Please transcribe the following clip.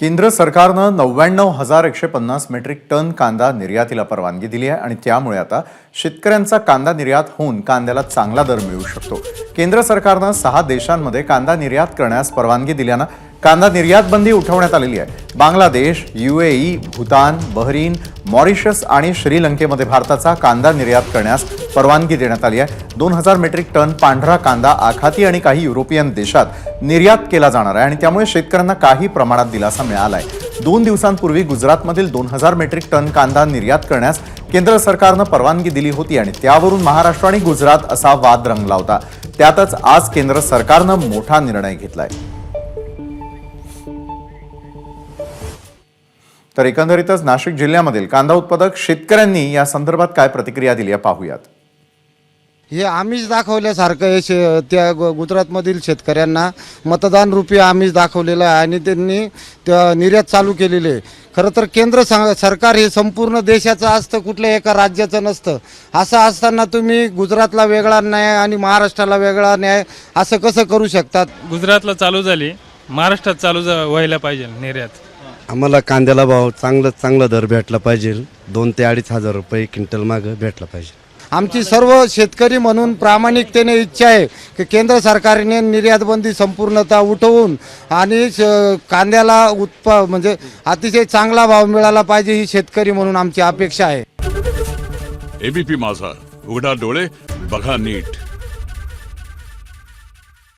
केंद्र सरकारनं नव्याण्णव हजार एकशे पन्नास मेट्रिक टन कांदा निर्यातीला परवानगी दिली आहे आणि त्यामुळे आता शेतकऱ्यांचा कांदा निर्यात होऊन कांद्याला चांगला दर मिळू शकतो. केंद्र सरकारनं सहा देशांमध्ये कांदा निर्यात करण्यास परवानगी दिल्यानं कांदा निर्यात बंदी उठवण्यात आलेली आहे. Bangladesh UAE Bhutan Bahrain Mauritius आणि श्रीलंकेमध्ये भारताचा कांदा निर्यात करण्यास परवानगी देण्यात आली आहे. दोन हजार मेट्रिक टन पांढरा कांदा आखाती आणि काही युरोपियन देशात निर्यात केला जाणार आहे आणि त्यामुळे शेतकऱ्यांना काही प्रमाणात दिलासा मिळाला आहे दोन दिवसांपूर्वी गुजरातमधील दोन हजार मेट्रिक टन कांदा निर्यात करण्यास केंद्र सरकारनं परवानगी दिली होती आणि त्यावरून महाराष्ट्र आणि गुजरात असा वाद रंगला होता. त्यातच आज केंद्र सरकारनं मोठा निर्णय घेतलाय. तर एकंदरीतच नाशिक जिल्ह्यामधील कांदा उत्पादक शेतकऱ्यांनी या संदर्भात काय प्रतिक्रिया दिली आहे पाहूयात. हे आम्हीच दाखवल्यासारखं आहे शे त्या गु- गुजरातमधील शेतकऱ्यांना मतदान रूपी आम्हीच दाखवलेलं आहे आणि त्यांनी त्या निर्यात चालू केलेली आहे. खरं तर केंद्र सा- सरकार हे संपूर्ण देशाचं असतं कुठल्या एका राज्याचं नसतं. असं असताना तुम्ही गुजरातला वेगळा न्याय आणि महाराष्ट्राला वेगळा न्याय असं कसं करू शकतात? गुजरातला चालू झाली महाराष्ट्रात चालू जा- व्हायला पाहिजे निर्यात. आम्हाला कांद्याला भाव चांगलं चांगला दर भेटला पाहिजे. दोन ते अडीच हजार रुपये क्विंटल मागं भेटला पाहिजे. आमची सर्व शेतकरी म्हणून प्रामाणिकतेने इच्छा आहे की केंद्र सरकारने निर्यातबंदी संपूर्णता संपूर्णतः उठवून आणि श- कांद्याला उत्पा म्हणजे अतिशय चांगला भाव मिळाला पाहिजे ही शेतकरी म्हणून आमची अपेक्षा आहे. एबीपी माझा. उघडा डोळे बघा नीट.